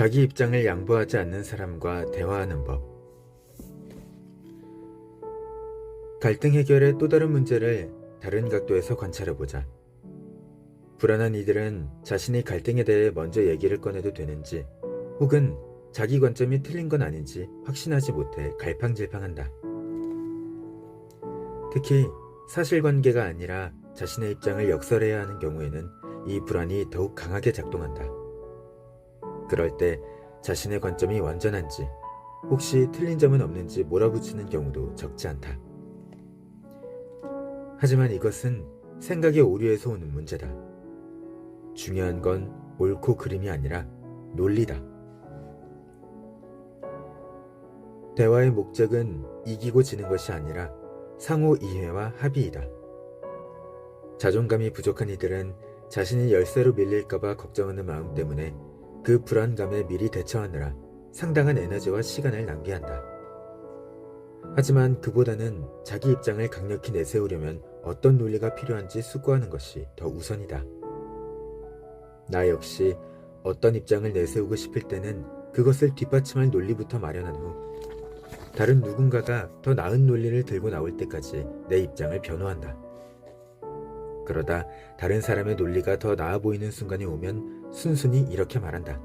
자기 입장을 양보하지 않는 사람과 대화하는 법. 갈등 해결의 또 다른 문제를 다른 각도에서 관찰해보자. 불안한 이들은 자신의 갈등에 대해 먼저 얘기를 꺼내도 되는지, 혹은 자기 관점이 틀린 건 아닌지 확신하지 못해 갈팡질팡한다. 특히 사실관계가 아니라 자신의 입장을 역설해야 하는 경우에는 이 불안이 더욱 강하게 작동한다. 그럴 때 자신의 관점이 완전한지, 혹시 틀린 점은 없는지 몰아붙이는 경우도 적지 않다. 하지만 이것은 생각의 오류에서 오는 문제다. 중요한 건 옳고 그름이 아니라 논리다. 대화의 목적은 이기고 지는 것이 아니라 상호 이해와 합의이다. 자존감이 부족한 이들은 자신이 열쇠로 밀릴까봐 걱정하는 마음 때문에 그 불안감에 미리 대처하느라 상당한 에너지와 시간을 낭비한다. 하지만 그보다는 자기 입장을 강력히 내세우려면 어떤 논리가 필요한지 숙고하는 것이 더 우선이다. 나 역시 어떤 입장을 내세우고 싶을 때는 그것을 뒷받침할 논리부터 마련한 후 다른 누군가가 더 나은 논리를 들고 나올 때까지 내 입장을 변호한다. 그러다 다른 사람의 논리가 더 나아 보이는 순간이 오면 순순히 이렇게 말한다.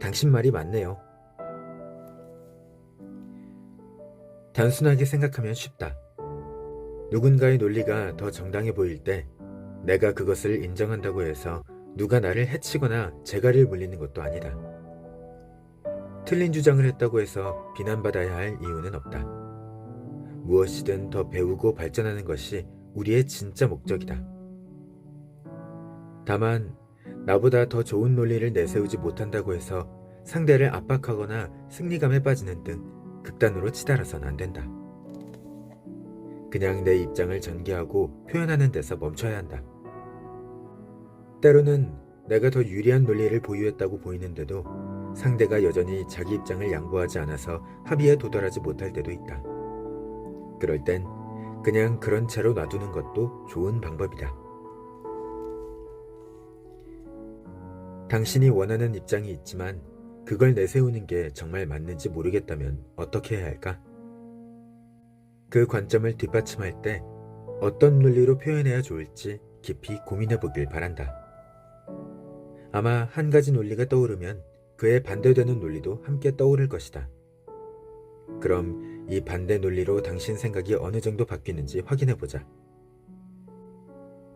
당신 말이 맞네요. 단순하게 생각하면 쉽다. 누군가의 논리가 더 정당해 보일 때 내가 그것을 인정한다고 해서 누가 나를 해치거나 재갈을 물리는 것도 아니다. 틀린 주장을 했다고 해서 비난받아야 할 이유는 없다. 무엇이든 더 배우고 발전하는 것이 우리의 진짜 목적이다. 다만, 나보다 더 좋은 논리를 내세우지 못한다고 해서 상대를 압박하거나 승리감에 빠지는 등 극단으로 치달아선 안 된다. 그냥 내 입장을 전개하고 표현하는 데서 멈춰야 한다. 때로는 내가 더 유리한 논리를 보유했다고 보이는데도 상대가 여전히 자기 입장을 양보하지 않아서 합의에 도달하지 못할 때도 있다. 그럴 땐 그냥 그런 채로 놔두는 것도 좋은 방법이다. 당신이 원하는 입장이 있지만 그걸 내세우는 게 정말 맞는지 모르겠다면 어떻게 해야 할까? 그 관점을 뒷받침할 때 어떤 논리로 표현해야 좋을지 깊이 고민해 보길 바란다. 아마 한 가지 논리가 떠오르면 그에 반대되는 논리도 함께 떠오를 것이다. 그럼 이 반대 논리로 당신 생각이 어느 정도 바뀌는지 확인해 보자.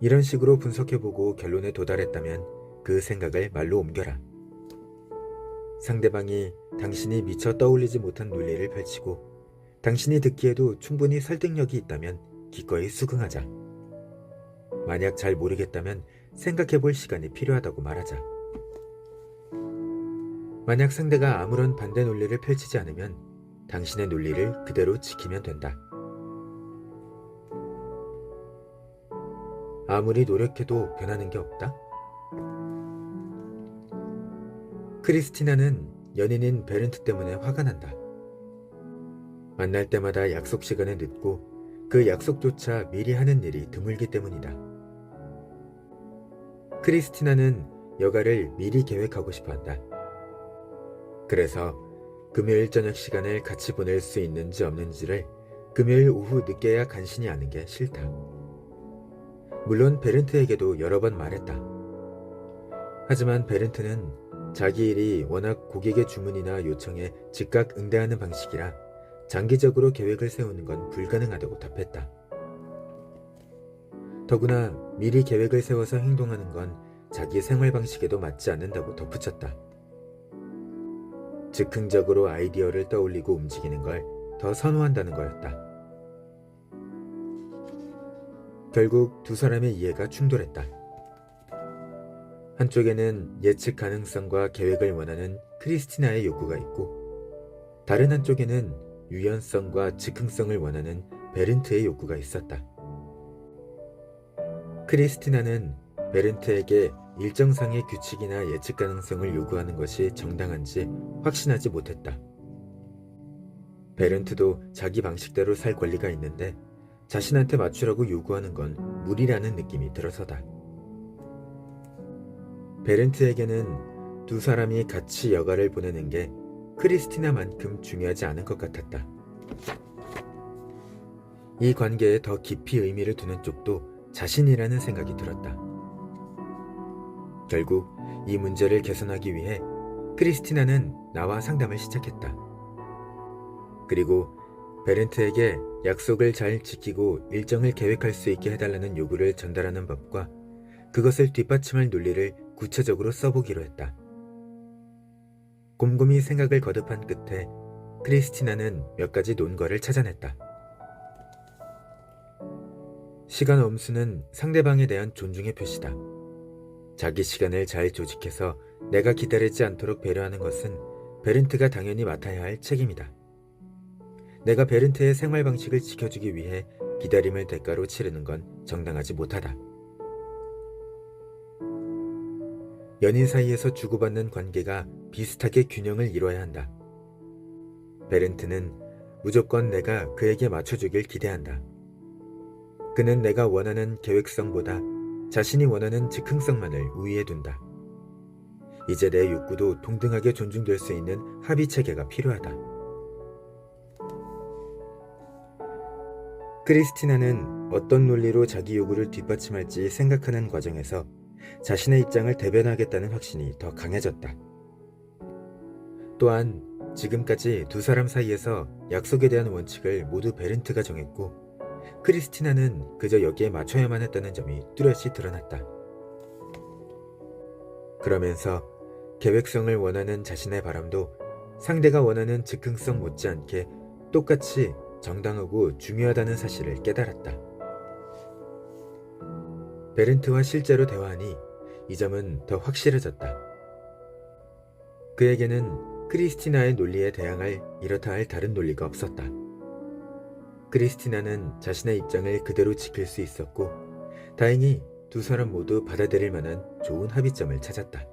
이런 식으로 분석해보고 결론에 도달했다면 그 생각을 말로 옮겨라. 상대방이 당신이 미처 떠올리지 못한 논리를 펼치고 당신이 듣기에도 충분히 설득력이 있다면 기꺼이 수긍하자. 만약 잘 모르겠다면 생각해 볼 시간이 필요하다고 말하자. 만약 상대가 아무런 반대 논리를 펼치지 않으면 당신의 논리를 그대로 지키면 된다. 아무리 노력해도 변하는 게 없다? 크리스티나는 연인인 베른트 때문에 화가 난다. 만날 때마다 약속 시간에 늦고 그 약속조차 미리 하는 일이 드물기 때문이다. 크리스티나는 여가를 미리 계획하고 싶어 한다. 그래서 금요일 저녁 시간을 같이 보낼 수 있는지 없는지를 금요일 오후 늦게야 간신히 아는 게 싫다. 물론 베른트에게도 여러 번 말했다. 하지만 베른트는 자기 일이 워낙 고객의 주문이나 요청에 즉각 응대하는 방식이라 장기적으로 계획을 세우는 건 불가능하다고 답했다. 더구나 미리 계획을 세워서 행동하는 건 자기 생활 방식에도 맞지 않는다고 덧붙였다. 즉흥적으로 아이디어를 떠올리고 움직이는 걸 더 선호한다는 거였다. 결국 두 사람의 이해가 충돌했다. 한쪽에는 예측 가능성과 계획을 원하는 크리스티나의 요구가 있고, 다른 한쪽에는 유연성과 즉흥성을 원하는 베른트의 요구가 있었다. 크리스티나는 베른트에게 일정상의 규칙이나 예측 가능성을 요구하는 것이 정당한지 확신하지 못했다. 베른트도 자기 방식대로 살 권리가 있는데 자신한테 맞추라고 요구하는 건 무리라는 느낌이 들어서다. 베른트에게는 두 사람이 같이 여가를 보내는 게 크리스티나만큼 중요하지 않은 것 같았다. 이 관계에 더 깊이 의미를 두는 쪽도 자신이라는 생각이 들었다. 결국 이 문제를 개선하기 위해 크리스티나는 나와 상담을 시작했다. 그리고 베렌트에게 약속을 잘 지키고 일정을 계획할 수 있게 해달라는 요구를 전달하는 법과 그것을 뒷받침할 논리를 구체적으로 써보기로 했다. 곰곰이 생각을 거듭한 끝에 크리스티나는 몇 가지 논거를 찾아냈다. 시간 엄수는 상대방에 대한 존중의 표시다. 자기 시간을 잘 조직해서 내가 기다리지 않도록 배려하는 것은 베른트가 당연히 맡아야 할 책임이다. 내가 베른트의 생활 방식을 지켜주기 위해 기다림을 대가로 치르는 건 정당하지 못하다. 연인 사이에서 주고받는 관계가 비슷하게 균형을 이뤄야 한다. 베른트는 무조건 내가 그에게 맞춰주길 기대한다. 그는 내가 원하는 계획성보다 자신이 원하는 즉흥성만을 우위에 둔다. 이제 내 욕구도 동등하게 존중될 수 있는 합의 체계가 필요하다. 크리스티나는 어떤 논리로 자기 요구를 뒷받침할지 생각하는 과정에서 자신의 입장을 대변하겠다는 확신이 더 강해졌다. 또한 지금까지 두 사람 사이에서 약속에 대한 원칙을 모두 베른트가 정했고 크리스티나는 그저 여기에 맞춰야만 했다는 점이 뚜렷이 드러났다. 그러면서 계획성을 원하는 자신의 바람도 상대가 원하는 즉흥성 못지않게 똑같이 정당하고 중요하다는 사실을 깨달았다. 베른트와 실제로 대화하니 이 점은 더 확실해졌다. 그에게는 크리스티나의 논리에 대항할 이렇다 할 다른 논리가 없었다. 크리스티나는 자신의 입장을 그대로 지킬 수 있었고, 다행히 두 사람 모두 받아들일 만한 좋은 합의점을 찾았다.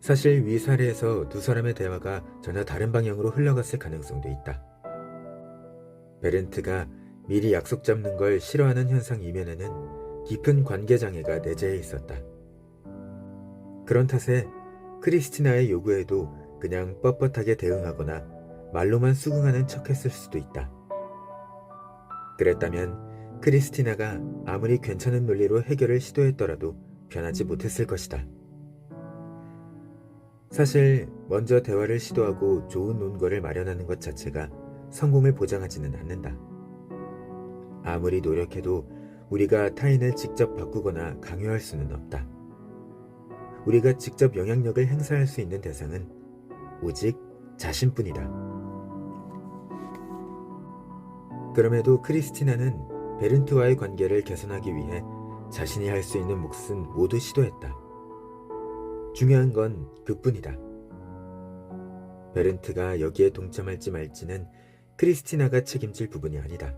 사실 위 사례에서 두 사람의 대화가 전혀 다른 방향으로 흘러갔을 가능성도 있다. 베렌트가 미리 약속 잡는 걸 싫어하는 현상 이면에는 깊은 관계 장애가 내재해 있었다. 그런 탓에 크리스티나의 요구에도 그냥 뻣뻣하게 대응하거나 말로만 수긍하는 척 했을 수도 있다. 그랬다면 크리스티나가 아무리 괜찮은 논리로 해결을 시도했더라도 변하지 못했을 것이다. 사실 먼저 대화를 시도하고 좋은 논거를 마련하는 것 자체가 성공을 보장하지는 않는다. 아무리 노력해도 우리가 타인을 직접 바꾸거나 강요할 수는 없다. 우리가 직접 영향력을 행사할 수 있는 대상은 오직 자신뿐이다. 그럼에도 크리스티나는 베른트와의 관계를 개선하기 위해 자신이 할 수 있는 몫은 모두 시도했다. 중요한 건 그뿐이다. 베른트가 여기에 동참할지 말지는 크리스티나가 책임질 부분이 아니다.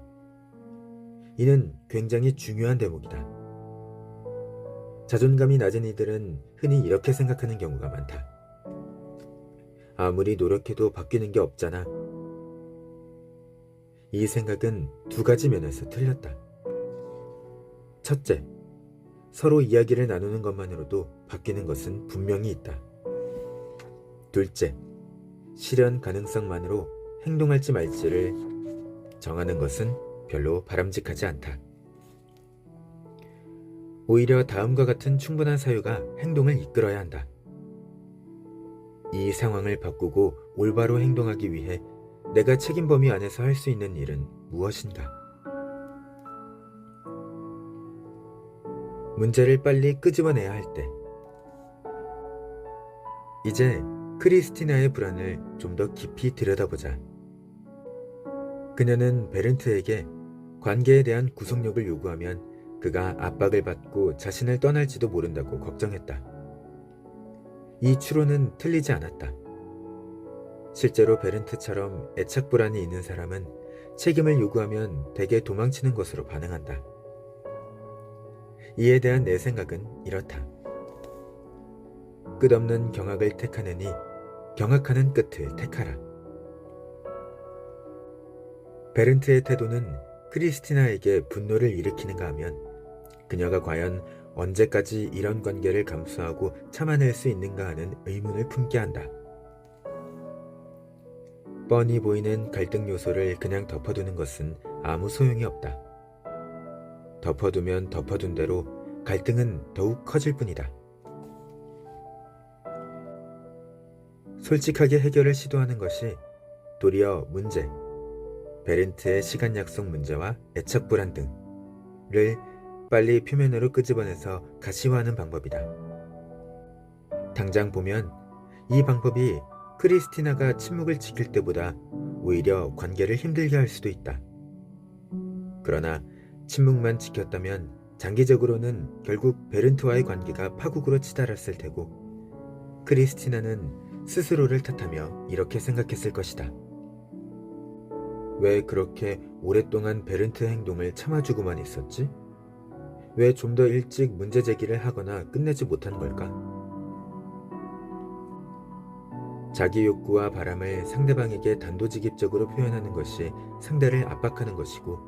이는 굉장히 중요한 대목이다. 자존감이 낮은 이들은 흔히 이렇게 생각하는 경우가 많다. 아무리 노력해도 바뀌는 게 없잖아. 이 생각은 두 가지 면에서 틀렸다. 첫째, 서로 이야기를 나누는 것만으로도 바뀌는 것은 분명히 있다. 둘째, 실현 가능성만으로 행동할지 말지를 정하는 것은 별로 바람직하지 않다. 오히려 다음과 같은 충분한 사유가 행동을 이끌어야 한다. 이 상황을 바꾸고 올바로 행동하기 위해 내가 책임 범위 안에서 할 수 있는 일은 무엇인가? 문제를 빨리 끄집어내야 할 때. 이제 크리스티나의 불안을 좀 더 깊이 들여다보자. 그녀는 베른트에게 관계에 대한 구속력을 요구하면 그가 압박을 받고 자신을 떠날지도 모른다고 걱정했다. 이 추론은 틀리지 않았다. 실제로 베른트처럼 애착 불안이 있는 사람은 책임을 요구하면 대개 도망치는 것으로 반응한다. 이에 대한 내 생각은 이렇다. 끝없는 경악을 택하느니 경악하는 끝을 택하라. 베른트의 태도는 크리스티나에게 분노를 일으키는가 하면 그녀가 과연 언제까지 이런 관계를 감수하고 참아낼 수 있는가 하는 의문을 품게 한다. 뻔히 보이는 갈등 요소를 그냥 덮어두는 것은 아무 소용이 없다. 덮어두면 덮어둔 대로 갈등은 더욱 커질 뿐이다. 솔직하게 해결을 시도하는 것이 도리어 문제, 베렌트의 시간 약속 문제와 애착 불안 등을 빨리 표면으로 끄집어내서 가시화하는 방법이다. 당장 보면 이 방법이 크리스티나가 침묵을 지킬 때보다 오히려 관계를 힘들게 할 수도 있다. 그러나 침묵만 지켰다면 장기적으로는 결국 베른트와의 관계가 파국으로 치달았을 테고 크리스티나는 스스로를 탓하며 이렇게 생각했을 것이다. 왜 그렇게 오랫동안 베른트의 행동을 참아주고만 있었지? 왜 좀 더 일찍 문제 제기를 하거나 끝내지 못한 걸까? 자기 욕구와 바람을 상대방에게 단도직입적으로 표현하는 것이 상대를 압박하는 것이고,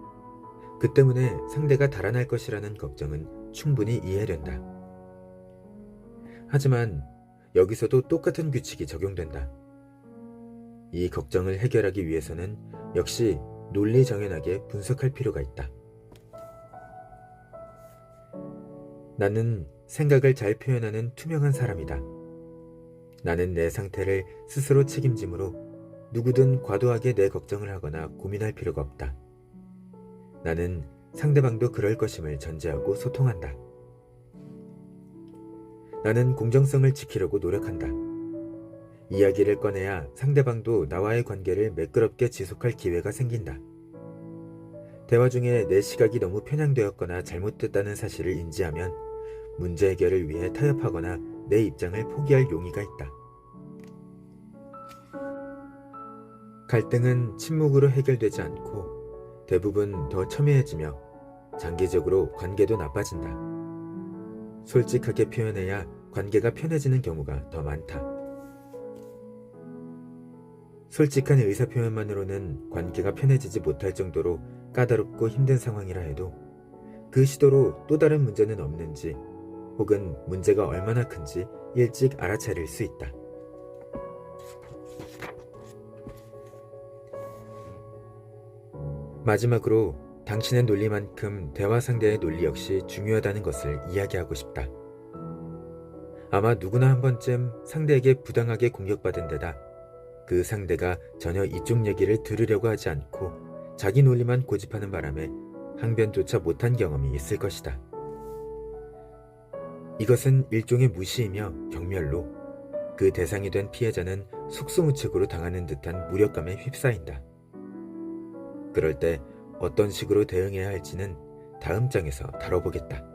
그 때문에 상대가 달아날 것이라는 걱정은 충분히 이해된다. 하지만 여기서도 똑같은 규칙이 적용된다. 이 걱정을 해결하기 위해서는 역시 논리 정연하게 분석할 필요가 있다. 나는 생각을 잘 표현하는 투명한 사람이다. 나는 내 상태를 스스로 책임지므로 누구든 과도하게 내 걱정을 하거나 고민할 필요가 없다. 나는 상대방도 그럴 것임을 전제하고 소통한다. 나는 공정성을 지키려고 노력한다. 이야기를 꺼내야 상대방도 나와의 관계를 매끄럽게 지속할 기회가 생긴다. 대화 중에 내 시각이 너무 편향되었거나 잘못됐다는 사실을 인지하면 문제 해결을 위해 타협하거나 내 입장을 포기할 용의가 있다. 갈등은 침묵으로 해결되지 않고 대부분 더 첨예해지며 장기적으로 관계도 나빠진다. 솔직하게 표현해야 관계가 편해지는 경우가 더 많다. 솔직한 의사 표현만으로는 관계가 편해지지 못할 정도로 까다롭고 힘든 상황이라 해도 그 시도로 또 다른 문제는 없는지 혹은 문제가 얼마나 큰지 일찍 알아차릴 수 있다. 마지막으로 당신의 논리만큼 대화 상대의 논리 역시 중요하다는 것을 이야기하고 싶다. 아마 누구나 한 번쯤 상대에게 부당하게 공격받은 데다 그 상대가 전혀 이쪽 얘기를 들으려고 하지 않고 자기 논리만 고집하는 바람에 항변조차 못한 경험이 있을 것이다. 이것은 일종의 무시이며 경멸로 그 대상이 된 피해자는 속수무책으로 당하는 듯한 무력감에 휩싸인다. 그럴 때 어떤 식으로 대응해야 할지는 다음 장에서 다뤄보겠다.